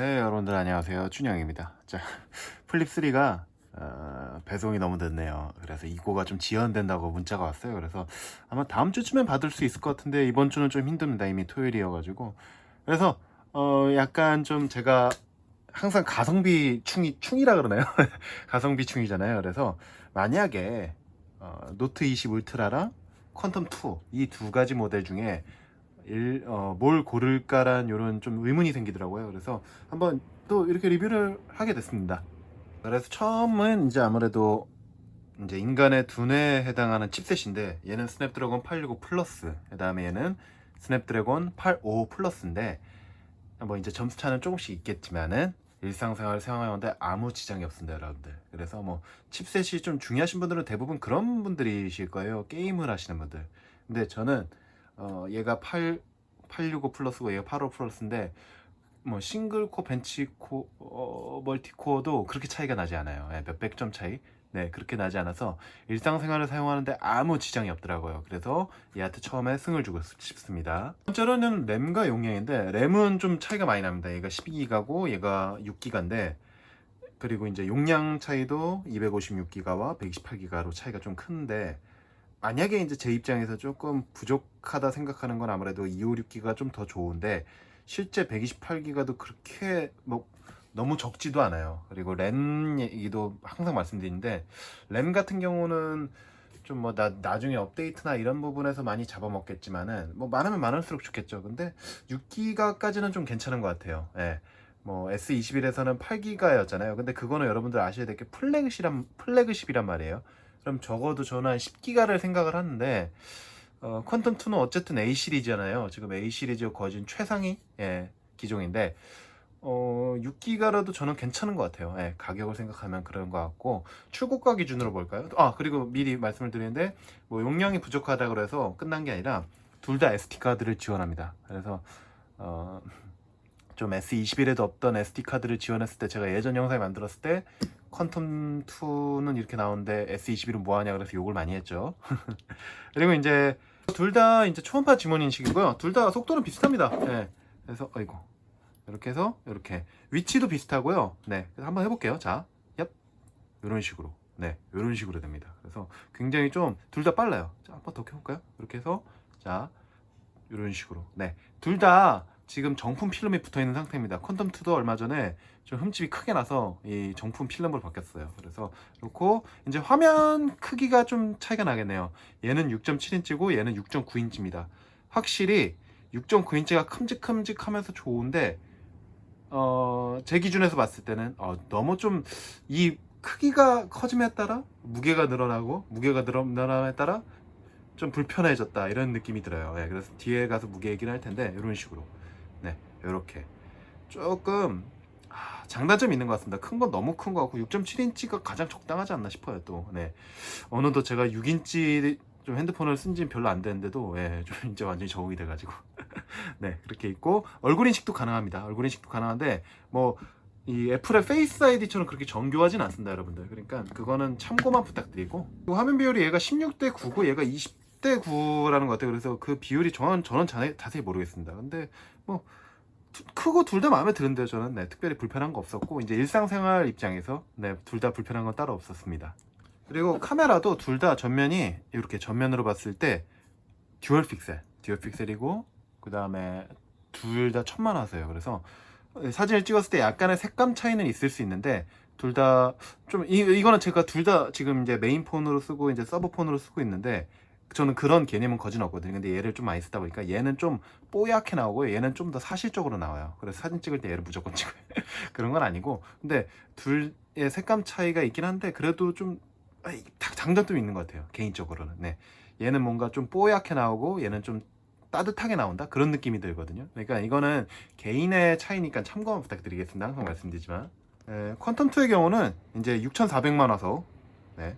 네, 여러분들 안녕하세요. 춘영입니다. 자, 플립 3가 어, 배송이 너무 늦네요. 그래서 이거가 좀 지연된다고 문자가 왔어요. 그래서 아마 다음 주쯤엔 받을 수 있을 것 같은데 이번 주는 좀 힘듭니다. 이미 토요일이어 가지고. 그래서 어, 약간 좀 제가 항상 가성비 충이 충이라 그러나요? 가성비 충이잖아요. 그래서 만약에 어, 노트 20 울트라랑 퀀텀 2 이 두 가지 모델 중에 일, 어, 뭘 고를까란 이런 좀 의문이 생기더라고요. 그래서 한번 또 이렇게 리뷰를 하게 됐습니다. 그래서 처음은 이제 아무래도 이제 인간의 두뇌에 해당하는 칩셋인데 얘는 스냅드래곤 865 플러스, 그다음에 얘는 스냅드래곤 85 플러스인데 뭐 이제 점수 차는 조금씩 있겠지만은 일상생활 사용하는데 아무 지장이 없습니다, 여러분들. 그래서 뭐 칩셋이 좀 중요하신 분들은 대부분 그런 분들이실 거예요. 게임을 하시는 분들. 근데 저는 어, 얘가 8, 865 플러스고 얘가 85 플러스인데 뭐 싱글코, 벤치코, 어, 멀티코어도 그렇게 차이가 나지 않아요. 예, 몇백 점 차이. 네, 그렇게 나지 않아서 일상생활을 사용하는데 아무 지장이 없더라고요. 그래서 얘한테 처음에 승을 주고 싶습니다. 번째로는 램과 용량인데 램은 좀 차이가 많이 납니다. 얘가 12기가고 얘가 6기가인데 그리고 이제 용량 차이도 256기가와 128기가로 차이가 좀 큰데 만약에 이제 제 입장에서 조금 부족하다 생각하는 건 아무래도 256기가 좀 더 좋은데 실제 128기가도 그렇게 뭐 너무 적지도 않아요. 그리고 램 얘기도 항상 말씀드리는데 램 같은 경우는 좀 뭐 나 나중에 업데이트나 이런 부분에서 많이 잡아먹겠지만은 뭐 많으면 많을수록 좋겠죠. 근데 6기가까지는 좀 괜찮은 것 같아요. 예. 뭐 S21에서는 8기가였잖아요. 근데 그거는 여러분들 아셔야 될 게 플래그십이란 플래그십이란 말이에요. 그럼 적어도 저는 한 10기가를 생각을 하는데 어, 퀀텀 2는 어쨌든 A 시리즈잖아요. 지금 A 시리즈 거진 최상위 예, 기종인데 어, 6기가라도 저는 괜찮은 것 같아요. 예, 가격을 생각하면 그런 것 같고 출고가 기준으로 볼까요? 아 그리고 미리 말씀을 드리는데 뭐 용량이 부족하다 그래서 끝난 게 아니라 둘 다 SD 카드를 지원합니다. 그래서 어, 좀 S21에도 없던 SD 카드를 지원했을 때 제가 예전 영상에 만들었을 때 퀀텀 2는 이렇게 나오는데 S21은 뭐하냐 그래서 욕을 많이 했죠. 그리고 이제 둘 다 이제 초음파 지문 인식이고요. 둘 다 속도는 비슷합니다. 네. 그래서 아이고 이렇게 해서 이렇게 위치도 비슷하고요. 네, 그래서 한번 해볼게요. 자, 얍 이런 식으로 네, 이런 식으로 됩니다. 그래서 굉장히 좀 둘 다 빨라요. 자, 한번 더 켜볼까요? 이렇게 해서 자 이런 식으로 네, 둘 다 지금 정품 필름이 붙어 있는 상태입니다. 퀀텀 2도 얼마 전에 좀 흠집이 크게 나서 이 정품 필름으로 바뀌었어요. 그래서 그렇고 이제 화면 크기가 좀 차이가 나겠네요. 얘는 6.7인치고 얘는 6.9인치입니다. 확실히 6.9인치가 큼직큼직하면서 좋은데 어, 제 기준에서 봤을 때는 어, 너무 좀 이 크기가 커짐에 따라 무게가 늘어나고 무게가 늘어남에 따라 좀 불편해졌다 이런 느낌이 들어요. 예, 그래서 뒤에 가서 무게 얘기를 할 텐데 이런 식으로 네 이렇게 조금 아, 장단점이 있는 것 같습니다. 큰 건 너무 큰 것 같고 6.7인치가 가장 적당하지 않나 싶어요. 또 네. 어느덧 제가 6인치 좀 핸드폰을 쓴 지는 별로 안 됐는데도 예, 좀 이제 완전히 적응이 돼가지고 네 그렇게 있고 얼굴 인식도 가능합니다. 얼굴 인식도 가능한데 뭐 이 애플의 페이스 아이디처럼 그렇게 정교하진 않습니다, 여러분들. 그러니까 그거는 참고만 부탁드리고 그리고 화면 비율이 얘가 16대 9고 얘가 20대 9라는 것 같아요. 그래서 그 비율이 저는 저는 자세, 자세히 모르겠습니다. 근데 뭐 두- 크고 둘 다 마음에 드는데요. 저는 네, 특별히 불편한 거 없었고 이제 일상생활 입장에서 네, 둘 다 불편한 건 따로 없었습니다. 그리고 카메라도 둘 다 전면이 이렇게 전면으로 봤을 때 듀얼 픽셀, 듀얼 픽셀이고 그 다음에 둘 다 천만 화소예요. 그래서 사진을 찍었을 때 약간의 색감 차이는 있을 수 있는데 둘 다 좀 이거는 제가 둘 다 지금 이제 메인 폰으로 쓰고 이제 서브 폰으로 쓰고 있는데 저는 그런 개념은 거진 없거든요. 근데 얘를 좀 많이 쓰다 보니까 얘는 좀 뽀얗게 나오고 얘는 좀 더 사실적으로 나와요. 그래서 사진 찍을 때 얘를 무조건 찍어요. 그런 건 아니고 근데 둘의 색감 차이가 있긴 한데 그래도 좀 장단점이 있는 것 같아요. 개인적으로는. 네. 얘는 뭔가 좀 뽀얗게 나오고 얘는 좀 따뜻하게 나온다 그런 느낌이 들거든요. 그러니까 이거는 개인의 차이니까 참고만 부탁드리겠습니다. 항상 말씀드리지만 에, 퀀텀 2의 경우는 이제 6,400만 화소, 네.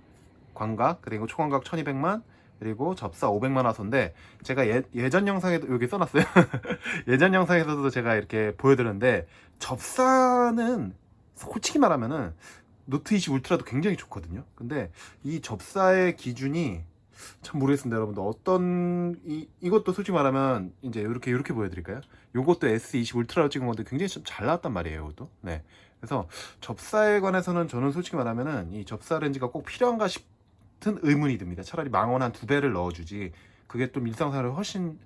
광각 그리고 초광각 1,200만 그리고 접사 500만 화소인데 제가 예, 예전 영상에도 여기 써놨어요. 예전 영상에서도 제가 이렇게 보여드렸는데 접사는 솔직히 말하면은 노트 20 울트라도 굉장히 좋거든요. 근데 이 접사의 기준이 참 모르겠습니다, 여러분들. 어떤 이 이것도 솔직히 말하면 이제 이렇게 이렇게 보여드릴까요? 요것도 S20 울트라로 찍은 건데 굉장히 좀잘 나왔단 말이에요, 이것도. 네. 그래서 접사에 관해서는 저는 솔직히 말하면은 이 접사 렌즈가 꼭 필요한가 싶 은 의문이 듭니다. 차라리 망원 한 두 배를 넣어주지. 그게 또 일상생활에 훨씬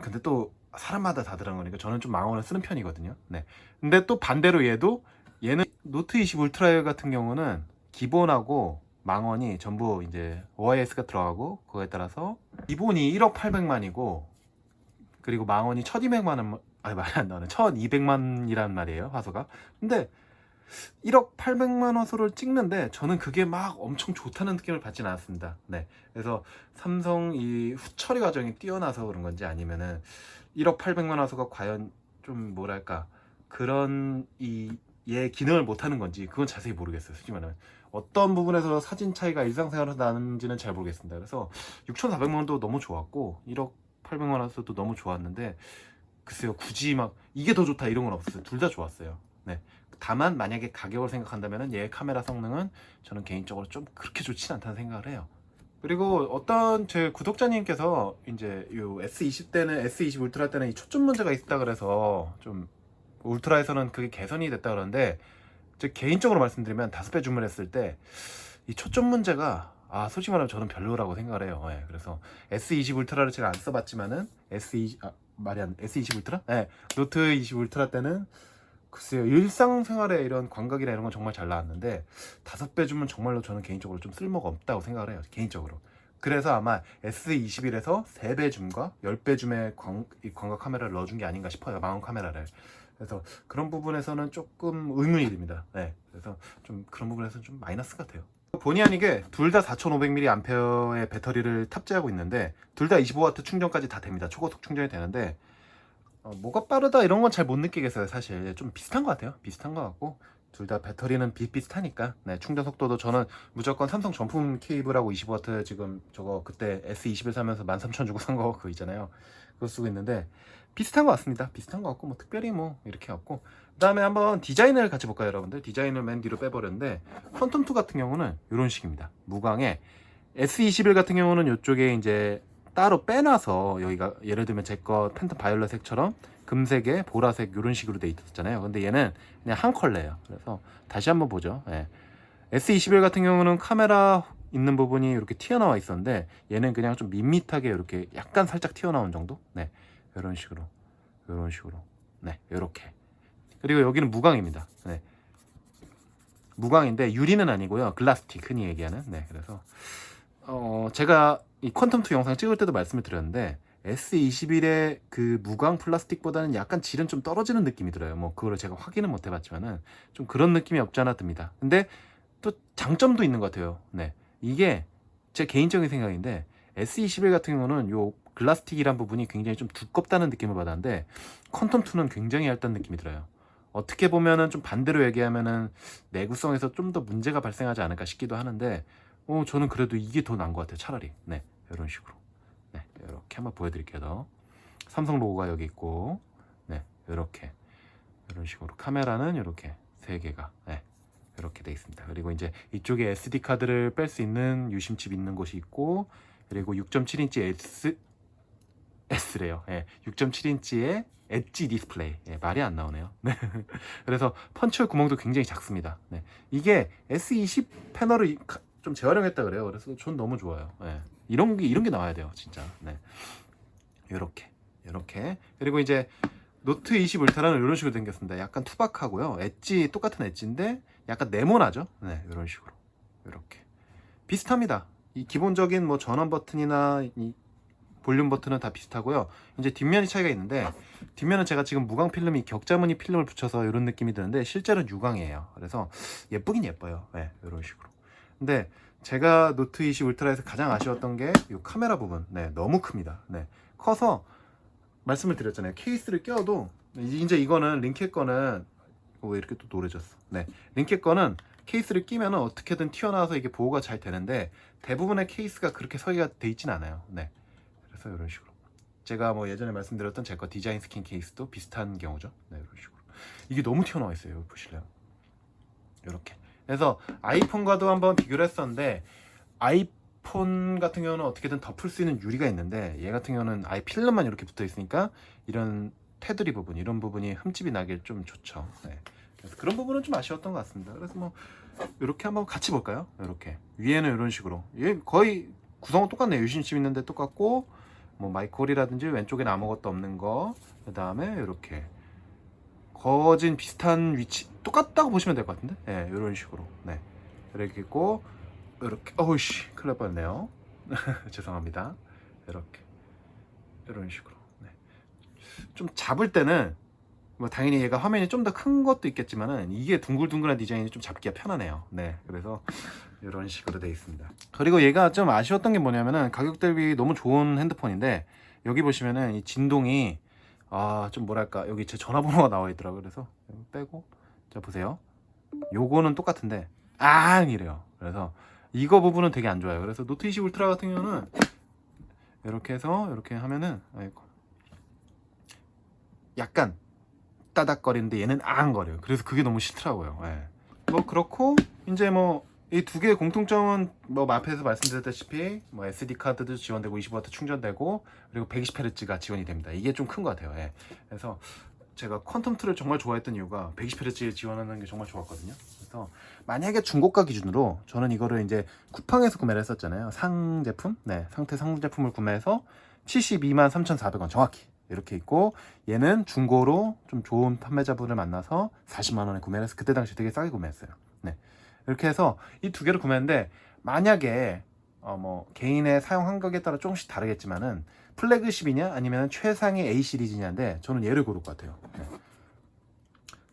근데 또 사람마다 다르는 거니까 저는 좀 망원을 쓰는 편이거든요. 네. 근데 또 반대로 얘도 얘는 노트 20 울트라 같은 경우는 기본하고 망원이 전부 이제 OIS가 들어가고 그거에 따라서 기본이 1억 800만이고 그리고 망원이 1200만 원 아니 말이 안 나오네 1200만이란 말이에요 화소가 근데 1억 800만 화소를 찍는데 저는 그게 막 엄청 좋다는 느낌을 받진 않았습니다. 네. 그래서 삼성 이 후처리 과정이 뛰어나서 그런 건지 아니면은 1억 800만 화소가 과연 좀 뭐랄까 그런 이 얘 기능을 못하는 건지 그건 자세히 모르겠어요 솔직히 말하면. 어떤 부분에서 사진 차이가 일상생활에서 나는지는 잘 모르겠습니다. 그래서 6,400만 원도 너무 좋았고 1억 800만 원도 너무 좋았는데 글쎄요 굳이 막 이게 더 좋다 이런 건 없었어요. 둘 다 좋았어요 네 다만 만약에 가격을 생각한다면 얘 카메라 성능은 저는 개인적으로 좀 그렇게 좋진 않다는 생각을 해요 그리고 어떤 제 구독자님께서 이제 요 S20 때는 S20 울트라 때는 이 초점 문제가 있다 그래서 좀 울트라에서는 그게 개선이 됐다 그러는데 제 개인적으로 말씀드리면 다섯 배 주문했을 때 이 초점 문제가 아 솔직히 말하면 저는 별로라고 생각을 해요. 예, 그래서 S20 울트라를 제가 안 써봤지만은 S20 아, 말이 안 S20 울트라? 네, 노트 20 울트라 때는 글쎄요 일상생활에 이런 광각이나 이런 건 정말 잘 나왔는데 다섯 배 주면 정말로 저는 개인적으로 좀 쓸모가 없다고 생각을 해요. 개인적으로. 그래서 아마 S21에서 3배 줌과 10배 줌의 광, 이 광각 카메라를 넣어준 게 아닌가 싶어요. 망원 카메라를. 그래서 그런 부분에서는 조금 의문이 듭니다. 네. 그래서 좀 그런 부분에서는 좀 마이너스 같아요. 본의 아니게 둘 다 4500mAh의 배터리를 탑재하고 있는데 둘 다 25W 충전까지 다 됩니다. 초고속 충전이 되는데 어, 뭐가 빠르다 이런 건 잘 못 느끼겠어요. 사실 좀 비슷한 것 같아요. 비슷한 것 같고 둘 다 배터리는 비슷비슷하니까 네, 충전 속도도 저는 무조건 삼성 정품 케이블하고 25W 지금 저거 그때 S21 사면서 13,000 주고 산 거 그거 있잖아요. 그거 쓰고 있는데 비슷한 것 같습니다. 비슷한 것 같고 뭐 특별히 뭐 이렇게 갖고 그 다음에 한번 디자인을 같이 볼까요, 여러분들? 디자인을 맨 뒤로 빼버렸는데 퀀텀 2 같은 경우는 이런 식입니다. 무광에 S21 같은 경우는 이쪽에 이제 따로 빼놔서 여기가 예를 들면 제거 팬텀 바이올렛색처럼 금색에 보라색 이런 식으로 돼 있었잖아요. 근데 얘는 그냥 한 컬러예요. 그래서 다시 한번 보죠. 예. S21 같은 경우는 카메라 있는 부분이 이렇게 튀어나와 있었는데 얘는 그냥 좀 밋밋하게 이렇게 약간 살짝 튀어나온 정도? 네. 이런 식으로. 이런 식으로. 네. 이렇게. 그리고 여기는 무광입니다. 네. 무광인데 유리는 아니고요. 글라스틱 흔히 얘기하는. 네. 그래서 어 제가 이 퀀텀 2 영상 찍을 때도 말씀을 드렸는데 S21의 그 무광 플라스틱보다는 약간 질은 좀 떨어지는 느낌이 들어요. 뭐 그거를 제가 확인은 못 해봤지만은 좀 그런 느낌이 없지 않아 듭니다. 근데 또 장점도 있는 것 같아요. 네, 이게 제 개인적인 생각인데 S21 같은 경우는 요 글라스틱이란 부분이 굉장히 좀 두껍다는 느낌을 받았는데 퀀텀 2는 굉장히 얇다는 느낌이 들어요. 어떻게 보면은 좀 반대로 얘기하면은 내구성에서 좀 더 문제가 발생하지 않을까 싶기도 하는데 어 저는 그래도 이게 더 나은 것 같아요. 차라리 네 이런 식으로 네 이렇게 한번 보여드릴게요. 더. 삼성 로고가 여기 있고 네 이렇게 이런 식으로 카메라는 이렇게 세 개가 네, 이렇게 돼 있습니다. 그리고 이제 이쪽에 SD 카드를 뺄 수 있는 유심칩 있는 곳이 있고 그리고 6.7인치 S S래요. 예, 6.7인치의 엣지 디스플레이. 예, 말이 안 나오네요. 네. 그래서 펀치홀 구멍도 굉장히 작습니다. 네. 이게 S20 패널을 좀 재활용했다 그래요. 그래서 전 너무 좋아요. 예. 이런 게 이런 게 나와야 돼요, 진짜. 네. 이렇게 이렇게 그리고 이제 노트 20 울트라는 이런 식으로 생겼습니다. 약간 투박하고요. 엣지 똑같은 엣지인데 약간 네모나죠. 네, 이런 식으로 이렇게 비슷합니다. 이 기본적인 뭐 전원 버튼이나 이 볼륨 버튼은 다 비슷하고요. 이제 뒷면이 차이가 있는데 뒷면은 제가 지금 무광 필름이 격자 무늬 필름을 붙여서 이런 느낌이 드는데 실제로는 유광이에요. 그래서 예쁘긴 예뻐요. 네, 이런 식으로. 근데 제가 노트 20 울트라에서 가장 아쉬웠던 게 이 카메라 부분. 네, 너무 큽니다. 네, 커서 말씀을 드렸잖아요. 케이스를 껴도 이제 이거는 링켓 거는 어, 왜 이렇게 또 노래졌어? 네, 링켓 거는 케이스를 끼면은 어떻게든 튀어나와서 이게 보호가 잘 되는데 대부분의 케이스가 그렇게 설계가 돼 있진 않아요. 네, 그래서 이런 식으로. 제가 뭐 예전에 말씀드렸던 제 거 디자인 스킨 케이스도 비슷한 경우죠. 네, 이런 식으로. 이게 너무 튀어나와 있어요. 보실래요? 이렇게. 그래서 아이폰과도 한번 비교를 했었는데 아이 폰 같은 경우는 어떻게든 덮을 수 있는 유리가 있는데 얘 같은 경우는 아예 필름만 이렇게 붙어 있으니까 이런 테두리 부분 이런 부분이 흠집이 나길 좀 좋죠. 네. 그래서 그런 부분은 좀 아쉬웠던 것 같습니다. 그래서 뭐 이렇게 한번 같이 볼까요? 이렇게 위에는 이런 식으로 얘 거의 구성은 똑같네요. 유심칩 있는데 똑같고 뭐 마이콜이라든지 왼쪽에는 아무것도 없는 거 그 다음에 이렇게 거진 비슷한 위치 똑같다고 보시면 될 것 같은데? 네, 이런 식으로. 네. 이렇게 있고 이렇게. 어우씨. 큰일 날 뻔했네요. 죄송합니다. 이렇게. 이런 식으로. 네. 좀 잡을 때는 뭐 당연히 얘가 화면이 좀 더 큰 것도 있겠지만은 이게 둥글둥글한 디자인이 좀 잡기가 편하네요. 네. 그래서 이런 식으로 되어 있습니다. 그리고 얘가 좀 아쉬웠던 게 뭐냐면은 가격 대비 너무 좋은 핸드폰인데 여기 보시면은 이 진동이 아 좀 뭐랄까. 여기 제 전화번호가 나와 있더라고요. 그래서 빼고. 자 보세요. 요거는 똑같은데 아 이래요. 그래서 이거 부분은 되게 안 좋아요. 그래서 노트 20 울트라 같은 경우는 이렇게 해서 이렇게 하면은 아이고. 약간 따닥거리는데 얘는 앙 거려요. 그래서 그게 너무 싫더라고요. 예. 뭐 그렇고 이제 뭐 이 두 개의 공통점은 뭐 앞에서 말씀드렸다시피 뭐 SD 카드도 지원되고 20W 충전되고 그리고 120Hz가 지원이 됩니다. 이게 좀 큰 것 같아요. 예. 그래서 제가 퀀텀 2를 정말 좋아했던 이유가 120Hz 지원하는 게 정말 좋았거든요. 그래서 만약에 중고가 기준으로 저는 이거를 이제 쿠팡에서 구매를 했었잖아요. 상 제품, 네 상태 상 제품을 구매해서 72만 3,400원 정확히 이렇게 있고 얘는 중고로 좀 좋은 판매자분을 만나서 40만 원에 구매를 해서 그때 당시 되게 싸게 구매했어요. 네. 이렇게 해서 이 두 개를 구매했는데 만약에 어 뭐 개인의 사용 환경에 따라 조금씩 다르겠지만은 플래그십이냐 아니면 최상의 A 시리즈냐인데 저는 얘를 고를 것 같아요. 네.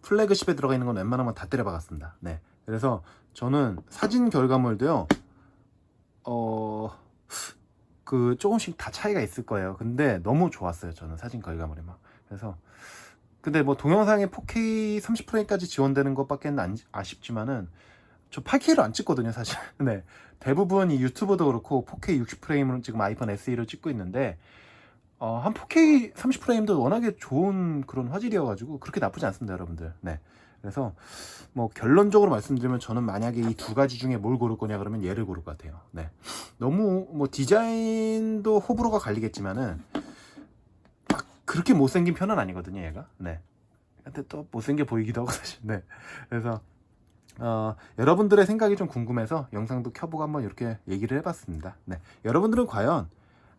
플래그십에 들어가 있는 건 웬만하면 다 때려박았습니다. 네. 그래서 저는 사진 결과물도요. 어. 그 조금씩 다 차이가 있을 거예요. 근데 너무 좋았어요. 저는 사진 결과물이 막. 그래서 근데 뭐 동영상에 4K 30프레임까지 지원되는 것밖에 는 아쉽지만은 저 8K로 안 찍거든요, 사실. 네. 대부분 이 유튜브도 그렇고 4K 60프레임으로 지금 아이폰 SE로 찍고 있는데 어, 한 4K 30프레임도 워낙에 좋은 그런 화질이어가지고 그렇게 나쁘지 않습니다, 여러분들. 네. 그래서 뭐 결론적으로 말씀드리면 저는 만약에 이 두 가지 중에 뭘 고를 거냐 그러면 얘를 고를 것 같아요. 네. 너무 뭐 디자인도 호불호가 갈리겠지만은 막 그렇게 못생긴 편은 아니거든요, 얘가. 네. 근데 또 못생겨 보이기도 하고 사실. 네. 그래서 어, 여러분들의 생각이 좀 궁금해서 영상도 켜보고 한번 이렇게 얘기를 해봤습니다. 네. 여러분들은 과연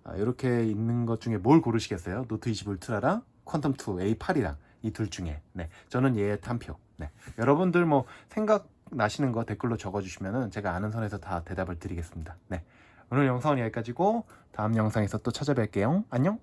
아, 이렇게 있는 것 중에 뭘 고르시겠어요? 노트 20 울트라랑 퀀텀 2 A8이랑 이 둘 중에. 네. 저는 얘한 표. 네. 여러분들 뭐 생각 나시는 거 댓글로 적어주시면은 제가 아는 선에서 다 대답을 드리겠습니다. 네. 오늘 영상은 여기까지고 다음 영상에서 또 찾아뵐게요. 안녕.